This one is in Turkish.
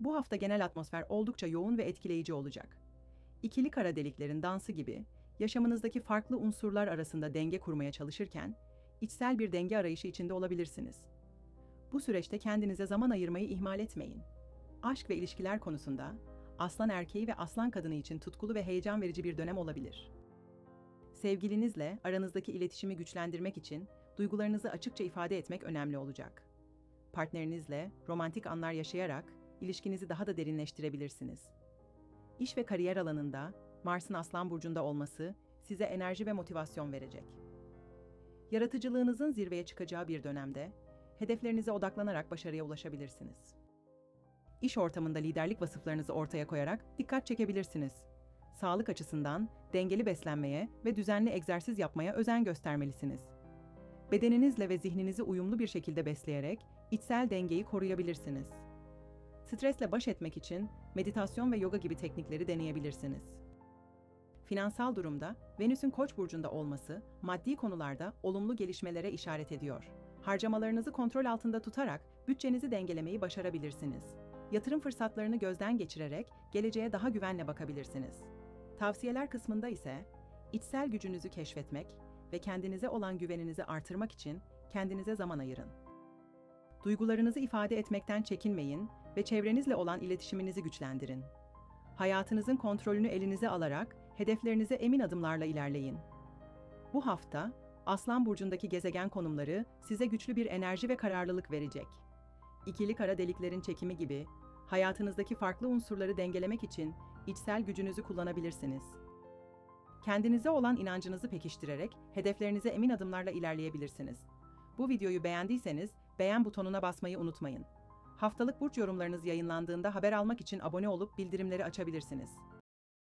Bu hafta genel atmosfer oldukça yoğun ve etkileyici olacak. İkili kara deliklerin dansı gibi yaşamınızdaki farklı unsurlar arasında denge kurmaya çalışırken içsel bir denge arayışı içinde olabilirsiniz. Bu süreçte kendinize zaman ayırmayı ihmal etmeyin. Aşk ve ilişkiler konusunda aslan erkeği ve aslan kadını için tutkulu ve heyecan verici bir dönem olabilir. Sevgilinizle aranızdaki iletişimi güçlendirmek için duygularınızı açıkça ifade etmek önemli olacak. Partnerinizle romantik anlar yaşayarak ilişkinizi daha da derinleştirebilirsiniz. İş ve kariyer alanında Mars'ın Aslan burcunda olması size enerji ve motivasyon verecek. Yaratıcılığınızın zirveye çıkacağı bir dönemde hedeflerinize odaklanarak başarıya ulaşabilirsiniz. İş ortamında liderlik vasıflarınızı ortaya koyarak dikkat çekebilirsiniz. Sağlık açısından dengeli beslenmeye ve düzenli egzersiz yapmaya özen göstermelisiniz. Bedeninizle ve zihninizi uyumlu bir şekilde besleyerek içsel dengeyi koruyabilirsiniz. Stresle baş etmek için meditasyon ve yoga gibi teknikleri deneyebilirsiniz. Finansal durumda Venüs'ün Koç burcunda olması maddi konularda olumlu gelişmelere işaret ediyor. Harcamalarınızı kontrol altında tutarak bütçenizi dengelemeyi başarabilirsiniz. Yatırım fırsatlarını gözden geçirerek geleceğe daha güvenle bakabilirsiniz. Tavsiyeler kısmında ise içsel gücünüzü keşfetmek ve kendinize olan güveninizi artırmak için kendinize zaman ayırın. Duygularınızı ifade etmekten çekinmeyin ve çevrenizle olan iletişiminizi güçlendirin. Hayatınızın kontrolünü elinize alarak hedeflerinize emin adımlarla ilerleyin. Bu hafta Aslan burcundaki gezegen konumları size güçlü bir enerji ve kararlılık verecek. İkili kara deliklerin çekimi gibi hayatınızdaki farklı unsurları dengelemek için içsel gücünüzü kullanabilirsiniz. Kendinize olan inancınızı pekiştirerek hedeflerinize emin adımlarla ilerleyebilirsiniz. Bu videoyu beğendiyseniz beğen butonuna basmayı unutmayın. Haftalık burç yorumlarınız yayınlandığında haber almak için abone olup bildirimleri açabilirsiniz.